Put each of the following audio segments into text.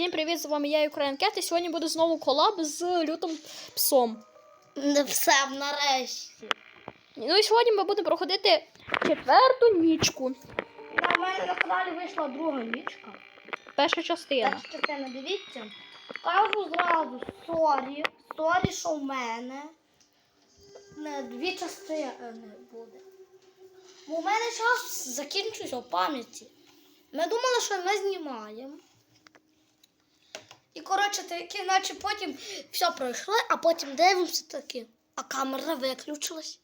Всім привіт, з вами я Ukraine Cat, і сьогодні буде знову колаб з лютим псом. Не все нарешті. Ну і сьогодні ми будемо проходити четверту нічку. На мене на каналі вийшла друга нічка. Перша частина. Це не дивіться. Кажу зразу сорі. Сорі, що в мене не дві частини буде. Бо у мене час закінчується в пам'яті. Ми думали, що ми знімаємо. Коротше, таки, наче потім все пройшло, а потім дивимося таки. А камера виключилась.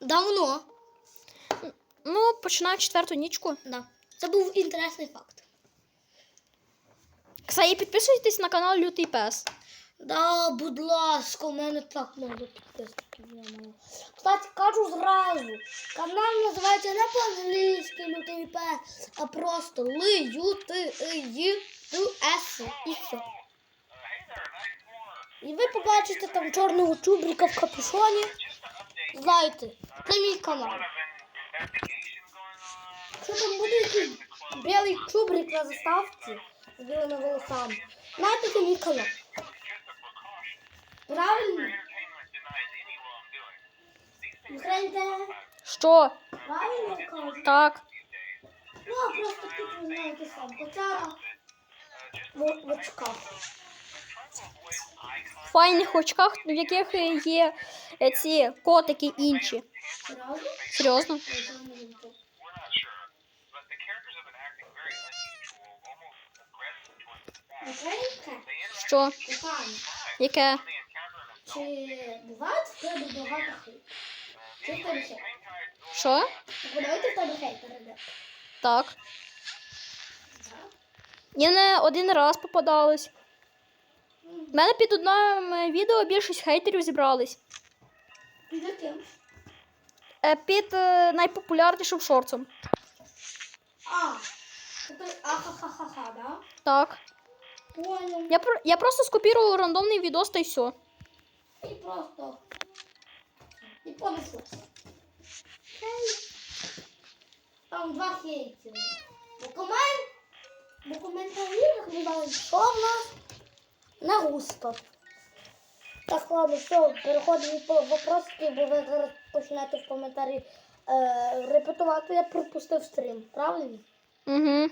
Давно. Ну, починаю четверту нічку. Да. Це був інтересний факт. Кстати, підписуйтесь на канал Лютий Пес. Да, будь ласка, у мене так много підписників немає. Кстати, кажу зразу. Канал називається не по-англійськи лютий пес, а просто ли ю ти ї ю с і все. І ви побачите там чорного чубрика в капюшоні. Знаєте, це мій канал. Що там буде якийсь білий чубрик на заставці з білими волосами? Знаєте, це мій канал. Правильно? Українське, Що? правильно кажу? Так. Ну, а просто тут ви знаєте сам. Котяра в, в очках. В файних очках, в яких є е, ці котики інші. Серйозно? Що? Яке? Чи буває в тебе багато хейтерів? Чи в тебе хейт? Що? Подавайте в тебе хейтери. Так. Я не один раз попадалась. У мене під одним е, відео більшість хейтерів зібрались. Під? Е, Під е, найпопулярнішим шорцем. А, це ахахахаха, да? Так. Понял. Я, про- я просто скопірував рандомний відос та й все. І просто. І понеслося. Хей. Там два комент. Бо що нас не густо. Так, ладно, все, переходимо по вопросики, бо ви зараз почнете в коментарі е, репетувати, я пропустив стрім, правильно? Угу.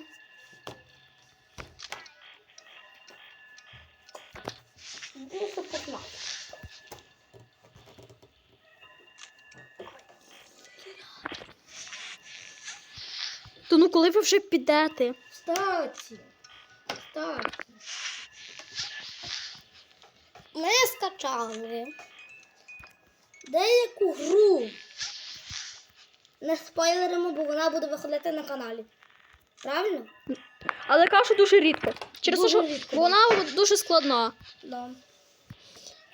Більше погнали. То ну коли ви вже підете? Кстати, кстати. Ми скачали деяку гру. Не спойлеримо, бо вона буде виходити на каналі. Правильно? Але кажу дуже рідко. Через те, що рідко, вона дуже складна. Да.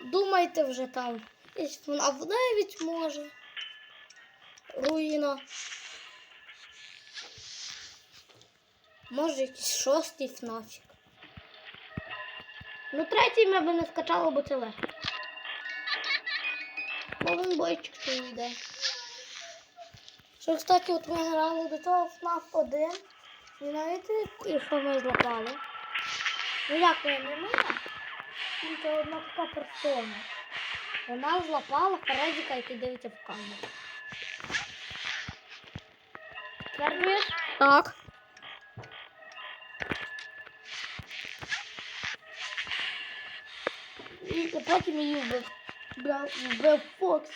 Думайте вже там. Десь Вона в 9 може. Руїна. Може якийсь шостий фнафік. Ну, третій ми би не скачали, бо це легко. Бо він бойчик що йде. Що, кстати, от ми грали до того FNAF 1. І знаєте, що ми злапали? Ну як ми не ми? Це одна така персона. Вона злапала Фредіка, який дивиться в камеру. Твердуєш? Так. І потім її вбив. Вбив- Фокс.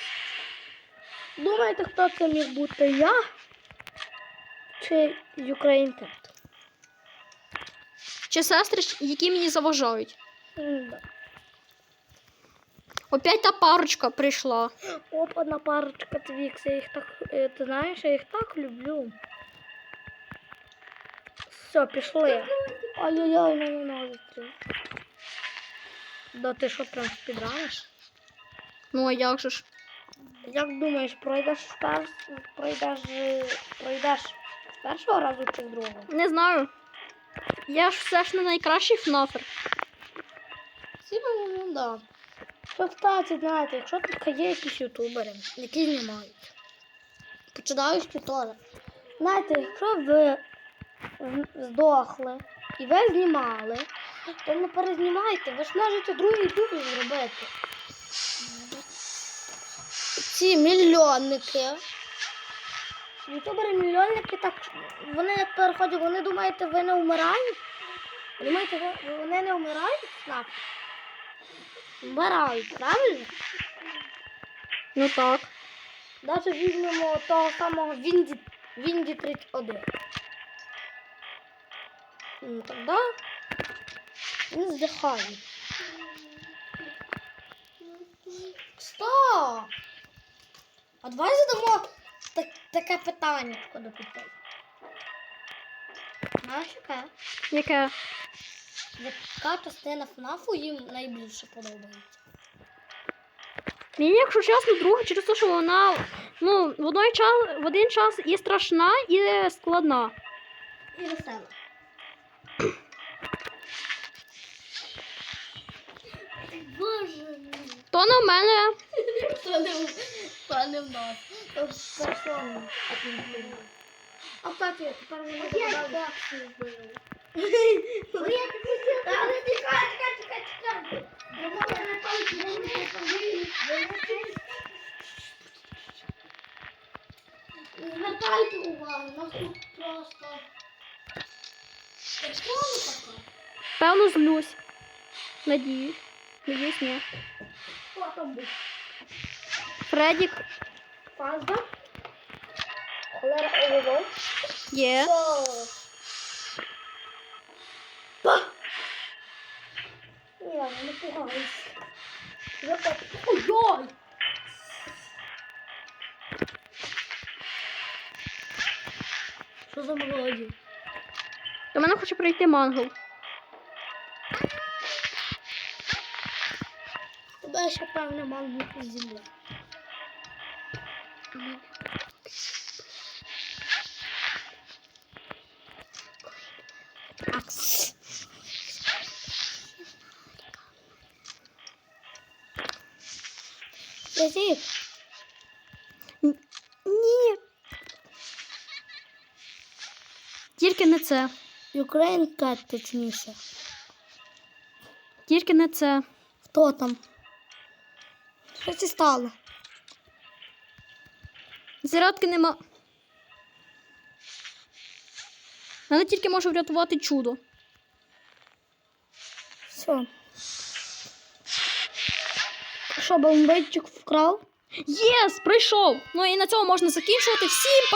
Думаєте, хто це міг бути я? Чи Українка? Чи сестри, які мені заважають? Опять та парочка прийшла. Опа, на парочка Твікс. Я їх так, е, ти знаєш, я їх так люблю. Все, пішли. Ай-яй-яй, не наносити. Да ти що прям спідраниш? Ну а як же ж? Як думаєш, пройдеш з перш... пройдеш, пройдеш з першого разу чи з другого? Не знаю. Я ж все ж не найкращий фнафер. Сіба, ну да. Що, кстати, знаєте, якщо тут є якісь ютубери, які знімають, починаючи теж. Знаєте, якщо ви здохли і ви знімали, То не перезнімайте, ви ж можете другий ютуб зробити. Ці мільйонники. Ютубери мільйонники так. Вони як переходять, вони думаєте, ви не вмираєте? Думаєте, вони не вмирають? Так. Вмирають, правильно? Ну так. Навіть візьмемо того самого Вінді, Вінді 31. Ну, тоді він здихає. Стоп! А давай задамо так, таке питання до дітей. Знаєш яке? Яке? Яка частина ФНАФу їм найбільше подобається? Мені, якщо чесно, друга через те, що вона ну, в, одной час, в один час і страшна, і складна. І весела. Боже. То на мене. То не, в- то не в нас. То в персоні. А так я тепер мені. Але можу я повинні. Не звертайте увагу, нас тут просто... Певно, злюсь. Надіюсь. Надіюсь, ні. Хто там був? Фредік Пазда? Холера ого. є. Я не пугаюсь. Я так... Ой-ой! Що за мелодія? До мене хоче прийти мангл. Певне мав бути земля. Язик. Ні. Тільки не це. Cat, точніше. Тільки не це. Хто там? Що це стало? Зарядки нема. Але тільки може врятувати чудо. Все. Що, бомбейчик вкрав? Єс, прийшов! Ну і на цьому можна закінчувати. Всім па-